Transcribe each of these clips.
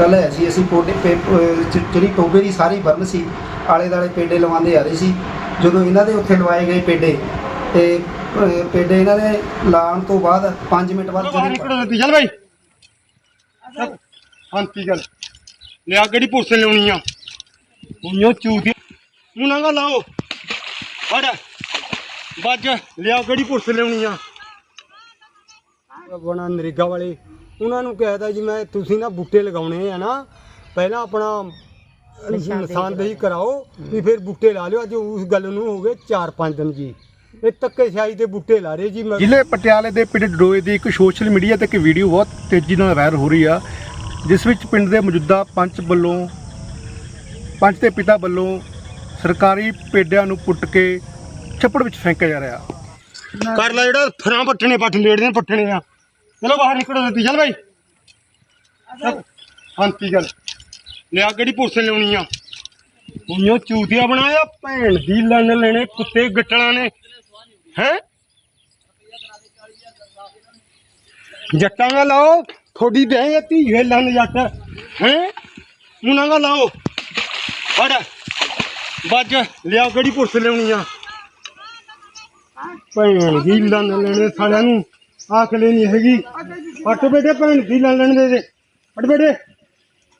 ਕੱਲ ਹੈ ਸੀ ਅਸੀਂ ਜ- ਜਿਹੜੀ ਟੋਬੇ ਦੀ ਸਾਰੀ ਬਰਨ ਸੀ ਆਲੇ ਦਾਲੇ ਪੇਡੇ ਲਵਾਉਂਦੇ ਆ ਰਹੇ ਸੀ। ਜਦੋਂ ਇਹਨਾਂ ਦੇ ਉੱਥੇ ਲਵਾਏ ਗਏ ਪੇਡੇ ਤੇ ਪੇਡੇ ਇਹਨਾਂ ਨੇ ਲਾਉਣ ਤੋਂ ਬਾਅਦ 5 ਮਿੰਟ ਬਾਅਦ ਜਦੇ ਨਿਕਲੋ ਚੱਲ ਬਾਈ। ਸ਼ਾਂਤੀ ਗੱਲ ਲਿਆ ਕਿਹੜੀ ਪੁਰਸੇ ਲਿਆਉਣੀ ਆ? ਉਈਓ ਚੂਤੀ ਨੂੰ ਨੰਗਾ ਲਾਓ। ਫੜ। ਵੱਜ। ਲਿਆ ਕਿਹੜੀ ਪੁਰਸੇ ਲਿਆਉਣੀ ਆ? ਬਣਾ ਨਰੇਗਾ ਵਾਲੇ। ਉਹਨਾਂ ਨੂੰ ਕਹਿਦਾ ਜੀ ਮੈਂ ਤੁਸੀਂ ਨਾ ਬੂਟੇ ਲਗਾਉਣੇ ਆ ਨਾ ਪਹਿਲਾਂ ਆਪਣਾ ਨਿਸ਼ਾਨਦੇਹੀ ਕਰਾਓ ਵੀ ਫਿਰ ਬੂਟੇ ਲਾ ਲਿਓ। ਅੱਜ ਉਸ ਗੱਲ ਨੂੰ ਹੋ ਗਏ 4-5 ਦਿਨ ਜੀ। ਇਹ ਧੱਕੇਸ਼ਾਹੀ ਦੇ ਬੂਟੇ ਲਾ ਰਹੇ ਜੀ ਮੈਂ ਜ਼ਿਲ੍ਹੇ ਪਟਿਆਲੇ ਦੇ ਪਿੰਡ ਡੋਏ ਦੀ ਇੱਕ ਸੋਸ਼ਲ ਮੀਡੀਆ ਤੇ ਇੱਕ ਵੀਡੀਓ ਬਹੁਤ ਤੇਜ਼ੀ ਨਾਲ ਵਾਇਰਲ ਹੋ ਰਹੀ ਆ ਜਿਸ ਵਿੱਚ ਪਿੰਡ ਦੇ ਮੌਜੂਦਾ ਪੰਚ ਵੱਲੋਂ ਪੰਚ ਦੇ ਪਿਤਾ ਵੱਲੋਂ ਸਰਕਾਰੀ ਪੇਡਿਆਂ ਨੂੰ ਪੁੱਟ ਕੇ ਛੱਪੜ ਵਿੱਚ ਫੈਂਕਿਆ ਜਾ ਰਿਹਾ। ਕਰ ਲੈ ਜਿਹੜਾ ਫਰਾਂ ਪੱਟਣੇ ਪੱਟ ਲੇੜਦੇ ਪੱਟਣੇ ਆ ਚਲੋ ਬਾਹਰ ਨਿਕਲੋ ਜਲਦੀ ਚੱਲ ਬਾਈ। ਸ਼ਾਂਤੀ ਗੱਲ ਲਿਆ ਕਿਹੜੀ ਪੁਰਸੇ ਲਿਆਉਣੀ ਆ? ਉਈਓ ਚੂਤੀਆ ਬਣਾਇਆ ਭੈਣ ਦੀ ਲੰਨ ਲੈਣੇ ਕੁੱਤੇ ਗੱਟਲਾਂ ਨੇ। ਹੈ? ਜੱਟਾਂ ਦਾ ਲਾਓ ਥੋੜੀ ਦੇ ਧੀਏ ਲੰਨ ਜੱਟ। ਹੈ? ਉਹਨਾਂ ਦਾ ਲਾਓ। ਫੜ। ਵੱਜ। ਲਿਆ ਕਿਹੜੀ ਪੁਰਸੇ ਲਿਆਉਣੀ ਆ? ਭੈਣ ਦੀ ਲੰਨ ਲੈਣੇ ਸਾਲਿਆਂ ਨੂੰ। ਆਖਲੇ ਨਹੀਂ ਹੈਗੀ। ਪੱਟ ਬੇਟੇ ਭੈਣ ਦੀ ਲੈ ਲੈਣ ਦੇ ਦੇ ਪੱਟ ਬੇਟੇ।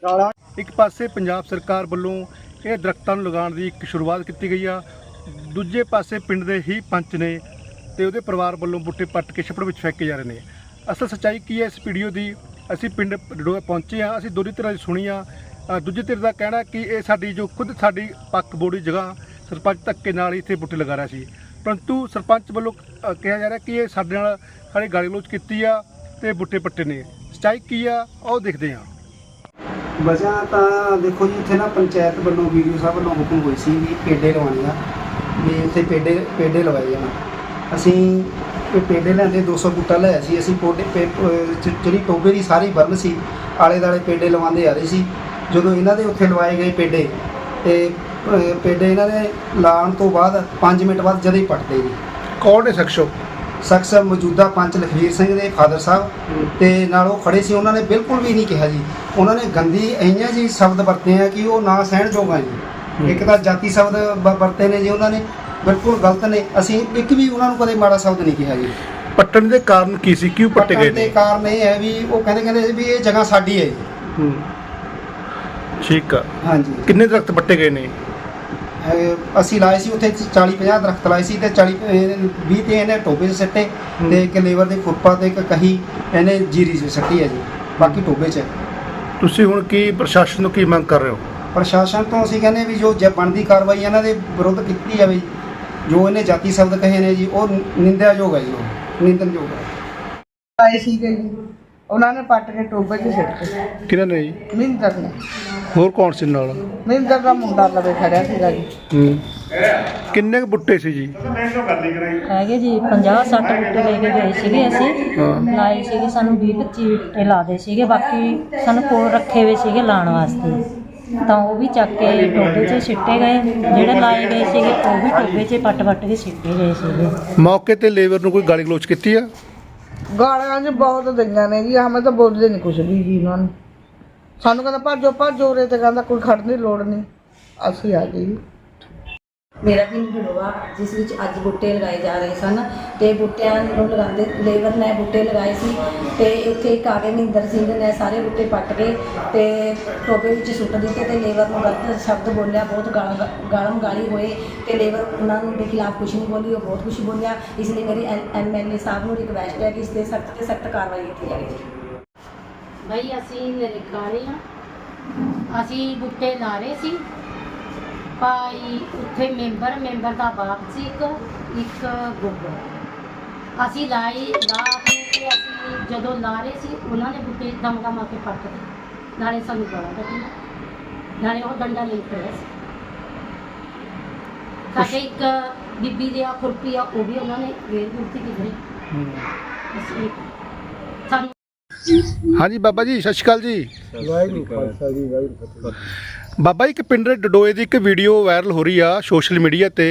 ਕਾਲਾ ਇੱਕ ਪਾਸੇ ਪੰਜਾਬ ਸਰਕਾਰ ਵੱਲੋਂ ਇਹ ਦਰਖਤਾਂ ਨੂੰ ਲਗਾਉਣ ਦੀ ਇੱਕ ਸ਼ੁਰੂਆਤ ਕੀਤੀ ਗਈ ਆ। ਦੂਜੇ ਪਾਸੇ ਪਿੰਡ ਦੇ ਹੀ ਪੰਚ ਨੇ ਤੇ ਉਹਦੇ ਪਰਿਵਾਰ ਵੱਲੋਂ ਬੂਟੇ ਪੱਟ ਕੇ ਛੱਪੜ ਵਿੱਚ ਫੇਕੇ ਜਾ ਰਹੇ ਨੇ। ਅਸਲ ਸੱਚਾਈ ਕੀ ਹੈ ਇਸ ਵੀਡੀਓ ਦੀ? ਅਸੀਂ ਪਿੰਡ ਡੋਏ ਪਹੁੰਚੇ ਆ ਅਸੀਂ ਦੋਰੀ ਤਰ੍ਹਾਂ ਦੀ ਸੁਣੀ ਆ। ਅ, ਦੂਜੇ ਧਿਰ ਦਾ ਕਹਿਣਾ ਕਿ ਇਹ ਸਾਡੀ ਜੋ ਖੁਦ ਸਾਡੀ ਪੱਕ ਬੋੜੀ ਜਗ੍ਹਾ ਸਰਪੰਚ ਧੱਕੇ ਨਾਲ ਹੀ ਇੱਥੇ ਬੂਟੇ ਲਗਾ ਰਿਹਾ ਸੀ। ਪਰੰਤੂ ਸਰਪੰਚ ਵੱਲੋਂ ਅ, ਕਿਹਾ ਜਾ ਰਿਹਾ ਕਿ ਇਹ ਸਾਡੇ ਨਾਲ ਸਾਡੀ ਗਾਲੀ ਗਲੋਚ ਕੀਤੀ ਆ ਤੇ ਬੂਟੇ ਪੱਟੇ ਨੇ। ਸੱਚਾਈ ਕੀ ਆ ਉਹ ਦੇਖਦੇ ਆ ਵਜ੍ਹਾ ਤਾਂ ਦੇਖੋ ਜੀ ਇੱਥੇ ਨਾ ਪੰਚਾਇਤ ਵੱਲੋਂ ਵੀਡੀਓ ਸਾਹਿਬ ਵੱਲੋਂ ਹੁਕਮ ਹੋਈ ਸੀ ਵੀ ਪੇਡੇ ਲਵਾਉਣੇ ਆ ਵੀ ਇੱਥੇ ਪੇਡੇ ਪੇਡੇ ਲਵਾਏ ਜਾਣ। ਅਸੀਂ ਇਹ ਪੇਡੇ ਲੈਂਦੇ 200 ਬੂਟਾ ਲਿਆ ਸੀ। ਅਸੀਂ ਪੋਡੇ ਪੇ- ਅਹ ਜ- ਜਿਹੜੀ ਟੋਬੇ ਦੀ ਸਾਰੀ ਬਰਨ ਸੀ ਆਲੇ ਦਾਲੇ ਪੇਡੇ ਲਵਾਉਂਦੇ ਆ ਰਹੇ ਸੀ। ਜਦੋਂ ਇਹਨਾਂ ਦੇ ਉੱਥੇ ਲਵਾਏ ਗਏ ਪੇਡੇ ਤੇ ਪੇਡੇ ਇਹਨਾਂ ਨੇ ਲਾਉਣ ਤੋਂ ਬਾਅਦ 5 ਮਿੰਟ ਬਾਅਦ ਜਦੇ ਹੀ ਪੱਟਦੇ ਜੀ। ਕੌਣ ਨੇ ਸ਼ਖਸੋ ਸ਼ਖਸ ਮੌਜੂਦਾ ਪੰਚ ਲਖਵੀਰ ਸਿੰਘ ਦੇ ਫਾਦਰ ਸਾਹਿਬ ਤੇ ਨਾਲ ਉਹ ਖੜੇ ਸੀ ਉਹਨਾਂ ਨੇ ਬਿਲਕੁਲ ਵੀ ਨਹੀਂ ਕਿਹਾ ਜੀ। ਉਹਨਾਂ ਨੇ ਗੰਦੀ ਇਹੀਆਂ ਜੀ ਸ਼ਬਦ ਵਰਤੇ ਆ ਕਿ ਉਹ ਨਾ ਸਹਿਣ ਆ ਜੀ। ਇੱਕ ਤਾਂ ਜਾਤੀ ਸ਼ਬਦ ਵ- ਵਰਤੇ ਨੇ ਜੀ ਉਹਨਾਂ ਨੇ ਬਿਲਕੁਲ ਗਲਤ ਨੇ। ਅਸੀਂ ਇੱਕ ਵੀ ਉਹਨਾਂ ਨੂੰ ਕਦੇ ਮਾੜਾ ਸ਼ਬਦ ਨਹੀਂ ਕਿਹਾ ਜੀ। ਪੱਟਣ ਦੇ ਕਾਰਨ ਕੀ ਸੀ? ਕਿਉਂ ਪੱਟੇ ਗਏ ਪੱਟਣ ਦੇ ਨੇ? ਕਾਰਨ ਇਹ ਹੈ ਵੀ ਉਹ ਕਹਿੰਦੇ ਕਹਿੰਦੇ ਸੀ ਵੀ ਇਹ ਜਗ੍ਹਾ ਸਾਡੀ ਹੈ ਜੀ। ਠੀਕ ਆ। ਹਾਂਜੀ। ਕਿੰਨੇ ਦਰਖਤ ਪੱਟੇ ਗਏ ਨੇ? ਅਸੀਂ ਲਾਏ ਸੀ ਉੱਥੇ 40 50 ਦਰਖਤ ਲਾਏ ਸੀ ਤੇ 40 ਅਹ 20 ਤੇ ਇਹਨੇ ਟੋਬੇ 'ਚ ਸੱਟੇ ਤੇ ਇੱਕ ਲੇਬਰ ਦੇ ਖੁਰਪਾ ਤੇ ਇੱਕ ਕਹੀ ਇਹਨੇ ਜੀਰੀ 'ਚ ਸੱਟੀ ਹੈ ਜੀ ਬਾਕੀ ਟੋਬੇ 'ਚ। ਹੈ ਤੁਸੀਂ ਹੁਣ ਕੀ ਪ੍ਰਸ਼ਾਸਨ ਨੂੰ ਕੀ ਮੰਗ ਕਰ ਰਹੇ ਹੋ? ਪ੍ਰਸ਼ਾਸਨ ਤੋਂ ਅਸੀਂ ਕਹਿੰਦੇ ਵੀ ਜੋ ਜੇ ਬਣਦੀ ਕਾਰਵਾਈ ਇਹਨਾਂ ਦੇ ਵਿਰੁੱਧ ਕੀਤੀ ਜਾਵੇ ਜੀ। ਜੋ ਇਹਨੇ ਜਾਤੀ ਸ਼ਬਦ ਕਹੇ ਨੇ ਜੀ ਉਹ ਨਿੰਦਿਆਯੋਗ ਹੈ ਜੀ ਉਹ ਨਿੰਦਨਯੋਗ ਹੈ। ਆਏ ਸੀਗੇ ਜੀ। ਉਹਨਾਂ ਨੇ ਪੱਟ ਕੇ ਟੋਬੇ 'ਚ ਸਿੱਟ ਦਿੱਤੇ। ਕਿਹਨਾਂ ਨੇ ਜੀ? ਮਿੰਦਰ ਨੇ। ਹੋਰ ਕੌਣ ਸੀ ਨਾਲ? ਮਿੰਦਰ ਦਾ ਮੁੰਡਾ ਲਵੇ ਖੜਿਆ ਸੀਗਾ ਜੀ। ਹੂੰ। ਕਿੰਨੇ ਕੁ ਬੁੱਟੇ ਸੀ ਜੀ? ਹੈਗੇ ਜੀ 50 60 ਬੂਟੇ ਲੈ ਕੇ ਗਏ ਸੀਗੇ ਅਸੀਂ। ਹਾਂ। ਲਾਏ ਸੀਗੇ ਸਾਨੂੰ 20 25 ਬੂਟੇ ਲਾਦੇ ਸੀਗੇ। ਬਾਕੀ ਸਾਨੂੰ ਕੋਲ ਰੱਖੇ ਹੋਏ ਸੀਗੇ ਲਾਉਣ ਵਾਸਤੇ। ਤਾਂ ਉਹ ਵੀ ਚੱਕ ਕੇ ਟੋਬੇ 'ਚ ਸਿੱਟੇ ਗਏ। ਜਿਹੜੇ ਲਾਏ ਗਏ ਸੀਗੇ ਉਹ ਵੀ ਟੋਬੇ 'ਚ ਪੱਟ ਪੱਟ ਕੇ ਸਿੱਟੇ ਗਏ ਸੀਗੇ। ਮੌਕੇ ਤੇ ਲੇਬਰ ਨੂੰ ਕੋਈ ਗਾਲੀ ਗਲੋਚ ਕੀਤੀ ਆ? ਗਾਲਾਂ 'ਚ ਬਹੁਤ ਦਈਆਂ ਨੇ ਜੀ ਹਮੇ ਤਾਂ ਬੋਲਦੇ ਨਹੀਂ ਕੁਛ ਵੀ ਜੀ ਉਹਨਾਂ ਨੂੰ। ਸਾਨੂੰ ਕਹਿੰਦਾ ਭੱਜੋ ਭੱਜੋ ਰੇ ਤੇ ਕਹਿੰਦਾ ਕੋਈ ਖੜਨ ਦੀ ਲੋੜ ਨਹੀਂ ਅਸੀਂ ਆ ਗਏ ਜੀ। ਮੇਰਾ ਪਿੰਡ ਢੜੋਆ ਜਿਸ ਵਿੱਚ ਅੱਜ ਬੂਟੇ ਲਗਾਏ ਜਾ ਰਹੇ ਸਨ ਤੇ ਬੂਟਿਆਂ ਨੂੰ ਲਗਾਉਂਦੇ ਲੇਬਰ ਨੇ ਬੂਟੇ ਲਗਾਏ ਸੀ ਤੇ ਇੱਥੇ ਇੱਕ ਆ ਕੇ ਮਹਿੰਦਰ ਸਿੰਘ ਨੇ ਸਾਰੇ ਬੂਟੇ ਪੱਟ ਕੇ ਤੇ ਟੋਬੇ ਵਿੱਚ ਸੁੱਟ ਦਿੱਤੇ ਤੇ ਲੇਬਰ ਨੂੰ ਗਲਤ ਸ਼ਬਦ ਬੋਲਿਆ, ਬਹੁਤ ਗਾਲਾਂ, ਗਾਲਮ ਗਾਲੀ ਹੋਏ ਤੇ ਲੇਬਰ ਉਹਨਾਂ ਨੂੰ ਦੇ ਖਿਲਾਫ ਕੁਝ ਨਹੀਂ ਬੋਲੀ, ਉਹ ਬਹੁਤ ਕੁਝ ਬੋਲਿਆ, ਇਸ ਲਈ ਮੇਰੀ ਐਮਐਲਏ ਸਾਹਿਬ ਨੂੰ ਰਿਕਵੈਸਟ ਹੈ ਕਿ ਇਸ ਤੇ ਸਖਤ ਤੇ ਸਖਤ ਕਾਰਵਾਈ ਕੀਤੀ ਜਾਵੇ। ਬਈ ਅਸੀਂ ਨਰੇਗਾ ਰਹੇ ਹਾਂ ਅਸੀਂ ਬੂਟੇ ਲਾ ਰਹੇ ਸੀ ਭਾਈ ਉੱਥੇ ਮੈਂਬਰ ਮੈਂਬਰ ਦਾ ਬਾਪ ਸੀ ਇੱਕ ਇੱਕ ਗੁੱਗ ਅਸੀਂ ਲਾਈ ਲਾ ਕੇ ਤੇ ਅਸੀਂ ਜਦੋਂ ਲਾ ਰਹੇ ਸੀ ਉਹਨਾਂ ਨੇ ਬੁੱਟੇ ਦਮ ਦਮ ਆ ਕੇ ਪੱਟ ਦਿੱਤੇ। ਨਾਲੇ ਸਾਨੂੰ ਗਾਲਾਂ ਕੱਢੀਆਂ। ਨਾਲੇ ਉਹ ਡੰਡਾ ਲੈ ਕੇ ਆਏ ਸੀ। ਸਾਡੇ ਇੱਕ ਬੀਬੀ ਦੇ ਆ ਖੁਰਪੀ ਆ ਉਹ ਵੀ ਉਹਨਾਂ ਨੇ ਵੇਰ ਗੁਰਤੀ ਕਿਧਰੇ ਅਸੀਂ ਸਾਨੂੰ ਹਾਂਜੀ ਬਾਬਾ ਜੀ ਸਤਿ ਸ਼੍ਰੀ ਅਕਾਲ ਜੀ। ਵਾਹਿਗੁਰੂ ਖਾਲਸਾ ਜੀ ਵਾਹਿਗੁਰੂ ਬਾਬਾ ਇੱਕ ਪਿੰਡ ਦੇ ਡਡੋਏ ਦੀ ਇੱਕ ਵੀਡੀਓ ਵਾਇਰਲ ਹੋ ਰਹੀ ਆ ਸੋਸ਼ਲ ਮੀਡੀਆ ਤੇ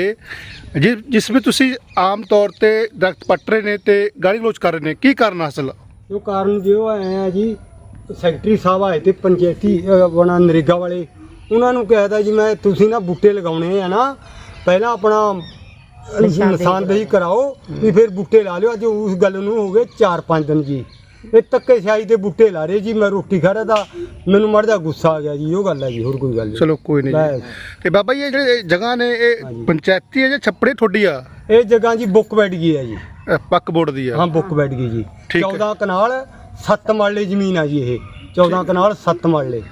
ਜਿ- ਜਿਸ ਵਿੱਚ ਤੁਸੀਂ ਆਮ ਤੌਰ ਤੇ ਦਰਖਤ ਪੱਟ ਰਹੇ ਨੇ ਤੇ ਗਾਲੀ ਗਲੋਚ ਕਰ ਰਹੇ ਨੇ। ਕੀ ਕਾਰਨ ਅਸਲ ਜੋ ਕਾਰਨ ਜੋ ਆਏ ਆ ਜੀ ਸੈਕਟਰੀ ਸਾਹਿਬ ਆਏ ਤੇ ਪੰਚਾਇਤੀ ਆਪਣਾ ਨਰੇਗਾ ਵਾਲੇ ਉਹਨਾਂ ਨੂੰ ਕਿਹਾ ਤਾ ਜੀ ਮੈਂ ਤੁਸੀਂ ਨਾ ਬੂਟੇ ਲਗਾਉਣੇ ਆ ਨਾ ਪਹਿਲਾਂ ਆਪਣਾ ਨਿਸ਼ਾਨਦੇਹੀ ਕਰਾਓ ਵੀ ਫਿਰ ਬੂਟੇ ਲਾ ਲਿਓ ਅੱਜ ਉਸ ਗੱਲ ਨੂੰ ਹੋ ਗਏ 4-5 ਦਿਨ ਜੀ। ਇਹ ਧੱਕੇ ਸਿਆਈ ਦੇ ਬੂਟੇ ਲਾ ਰਹੇ ਜੀ ਮੈਂ ਰੋਟੀ ਖਾ ਰਿਹਾ ਤਾਂ ਮੈਨੂੰ ਮੜ ਜਾ ਗੁੱਸਾ ਆ ਗਿਆ ਜੀ ਉਹ ਗੱਲ ਹੈ ਜੀ ਹੋਰ ਕੋਈ ਗੱਲ ਨਹੀਂ। ਚਲੋ ਕੋਈ ਨਹੀਂ ਜੀ। ਬਸ। ਤੇ ਬਾਬਾ ਜੀ ਇਹ ਜਿਹੜੇ ਜਗ੍ਹਾ ਨੇ ਇਹ। ਪੰਚਾਇਤੀ ਹੈ ਜਾਂ ਛੱਪੜੇ ਤੁਹਾਡੀ ਆ? ਇਹ ਜਗ੍ਹਾ ਜੀ ਬੁੱਕ ਬੈਠ ਗਈ ਹੈ ਜੀ। ਪੱਕ ਬੋਰਡ ਦੀ ਆ। ਹਾਂ ਬੁੱਕ ਬੈਠ ਗਈ ਜੀ। ਠੀਕ ਹੈ। 14 ਕਨਾਲ 7 ਮਰਲੇ ਜ਼ਮੀਨ ਆ ਜੀ ਇਹ। 14 ਕਨਾਲ 7 ਮਰਲੇ।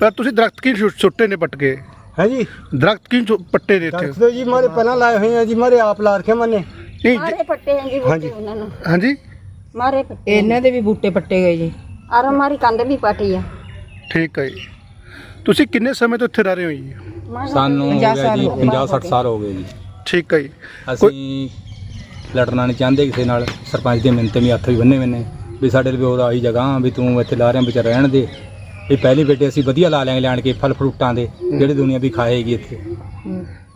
ਪਰ ਤੁਸੀਂ ਦਰਖਤ ਕੀ ਛੁੱਟੇ ਨੇ ਪੱਟ ਕੇ? ਹੈ ਜੀ। ਦਰਖਤ ਕੀ ਪੱਟੇ ਨੇ ਇੱਥੇ? ਦਰਖਤ ਤਾਂ ਜੀ ਮਾਰੇ ਪਹਿਲਾਂ ਲਾਏ ਹੋਏ ਆ ਜੀ ਮਾਰੇ ਆਪ ਲਾ ਰੱਖਿਆ ਮੈਨੇ। ਨਹੀਂ ਜ- ਪੱਟੇ हैं जी ਹਾਂਜੀ। ਉਹਨਾਂ ਨੂੰ। ਹਾਂਜੀ। ਮਾਰੇ ਪੱਟੇ ਇਹਨਾਂ ਦੇ ਵੀ ਬੂਟੇ ਪੱਟੇ ਗਏ ਜੀ। ਔਰ ਹਮਾਰੀ ਕੰਧ ਵੀ ਪਾਟੀ ਹੈ ਠੀਕ ਹੈ ਜੀ। ਤੁਸੀਂ ਕਿੰਨੇ ਸਮੇਂ ਤੋਂ ਇੱਥੇ ਰਹਿ ਰਹੇ ਹੋ ਜੀ? ਸਾਨੂੰ ਹੋ 50 ਗਿਆ ਸਾਲ ਜੀ ਹੋ ਗਏ। 50 60 ਸਾਲ ਹੋ ਗਏ ਜੀ। ਠੀਕ ਹੈ ਜੀ। ਅਸੀਂ ਲੜਨਾ ਨਹੀਂ ਚਾਹੁੰਦੇ ਕਿਸੇ ਨਾਲ। ਸਰਪੰਚ ਦੇ ਮਿੰਤੇ ਵੀ ਹੱਥ ਵੀ ਬੰਨੇ ਮੈਨੇ ਵੀ ਸਾਡੇ ਲਈ ਹੋਰ ਆਹੀ ਜਗ੍ਹਾ ਵੀ ਤੂੰ ਇੱਥੇ ਲਾ ਰਿਆਂ ਵਿੱਚ ਰਹਿਣ ਦੇ। ਵੀ ਪਹਿਲੀ ਬੇਟੇ ਅਸੀਂ ਵਧੀਆ ਲਾ ਲਾਂਗੇ ਲੈਣ ਕੇ ਫਲ ਫਰੂਟਾਂ ਦੇ ਜਿਹੜੇ ਦੁਨੀਆ ਵੀ ਖਾਏਗੀ ਇੱਥੇ।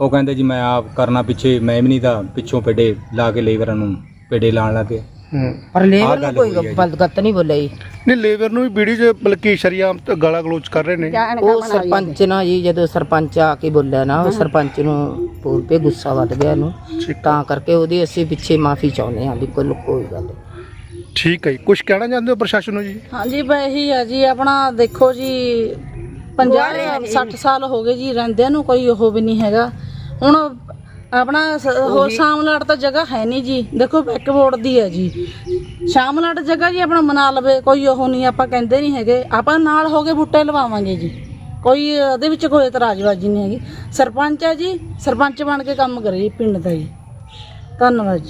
ਉਹ ਕਹਿੰਦੇ ਜੀ ਮੈਂ ਆਪ ਕਰਨਾ ਪਿੱਛੇ ਮੈਂ ਵੀ ਨਹੀਂ ਤਾਂ ਪਿੱਛੋਂ ਪੇਡੇ ਲਾ ਕੇ ਲੇਬਰਾਂ ਨੂੰ ਪੇਡੇ ਲਾਣ ਲੱਗੇ ਹੂੰ। ਪਰ ਲੇਬਰ ਨੂੰ ਕੋਈ। ਬਲਗਤ ਨਹੀਂ ਬੋਲਿਆ ਜੀ। ਨਹੀਂ ਲੇਬਰ ਨੂੰ ਵੀ ਬੀੜੀ 'ਚ ਬਲਕਿ ਸ਼ਰੀਆਮ ਤੇ ਗਾਲਾਂ ਗਲੋਚ ਕਰ ਰਹੇ ਨੇ। ਉਹ ਸਰਪੰਚ ਨਾ। ਜੀ ਜਦੋਂ ਸਰਪੰਚ ਆ ਕੇ ਬੋਲਿਆ ਨਾ ਉਹ ਸਰਪੰਚ ਨੂੰ ਬੋਲ ਪੇ ਗੁੱਸਾ ਵੱਧ ਗਿਆ ਠੀਕ ਤਾਂ ਕਰਕੇ ਉਹਦੀ ਅਸੀਂ ਪਿੱਛੇ ਮਾਫੀ ਚਾਹੁੰਦੇ ਹਾਂ ਵੀ ਕੋਈ ਕੋਈ ਗੱਲ ਨਹੀਂ। ਠੀਕ ਹੈ ਜੀ। ਕੁਝ ਕਹਿਣਾ ਚਾਹੁੰਦੇ ਹੋ ਪ੍ਰਸ਼ਾਸਨ ਨੂੰ ਜੀ? ਹਾਂਜੀ ਬਈ ਇਹੀ ਆ ਜੀ ਆਪਣਾ ਦੇਖੋ ਜੀ 50 60 ਸਾਲ ਹੋ ਗਏ ਜੀ ਰਹਿੰਦਿਆਂ ਨੂੰ ਕੋਈ ਉਹ ਵੀ ਨਹੀਂ ਹੈਗਾ। ਹੁਣ ਆਪਣਾ ਸ- ਹੋਰ ਸ਼ਾਮਲਾਟ ਤਾਂ ਜਗ੍ਹਾ ਹੈ ਨਹੀਂ ਜੀ। ਦੇਖੋ ਬੈਕਬੋਰਡ ਦੀ ਹੈ ਜੀ। ਸ਼ਾਮਲਾਟ ਜਗ੍ਹਾ ਜੀ ਆਪਣਾ ਮਨਾ ਲਵੇ ਕੋਈ ਉਹ ਨਹੀਂ ਆਪਾਂ ਕਹਿੰਦੇ ਨਹੀਂ ਹੈਗੇ। ਆਪਾਂ ਨਾਲ ਹੋ ਕੇ ਬੂਟੇ ਲਵਾਵਾਂਗੇ ਜੀ। ਕੋਈ ਉਹਦੇ ਵਿੱਚ ਕੋਈ ਇਤਰਾਜ਼ਬਾਜ਼ੀ ਨਹੀਂ ਹੈਗੀ। ਸਰਪੰਚ ਹੈ ਜੀ ਸਰਪੰਚ ਬਣ ਕੇ ਕੰਮ ਕਰੇ ਜੀ ਪਿੰਡ ਦਾ ਜੀ। ਧੰਨਵਾਦ ਜੀ।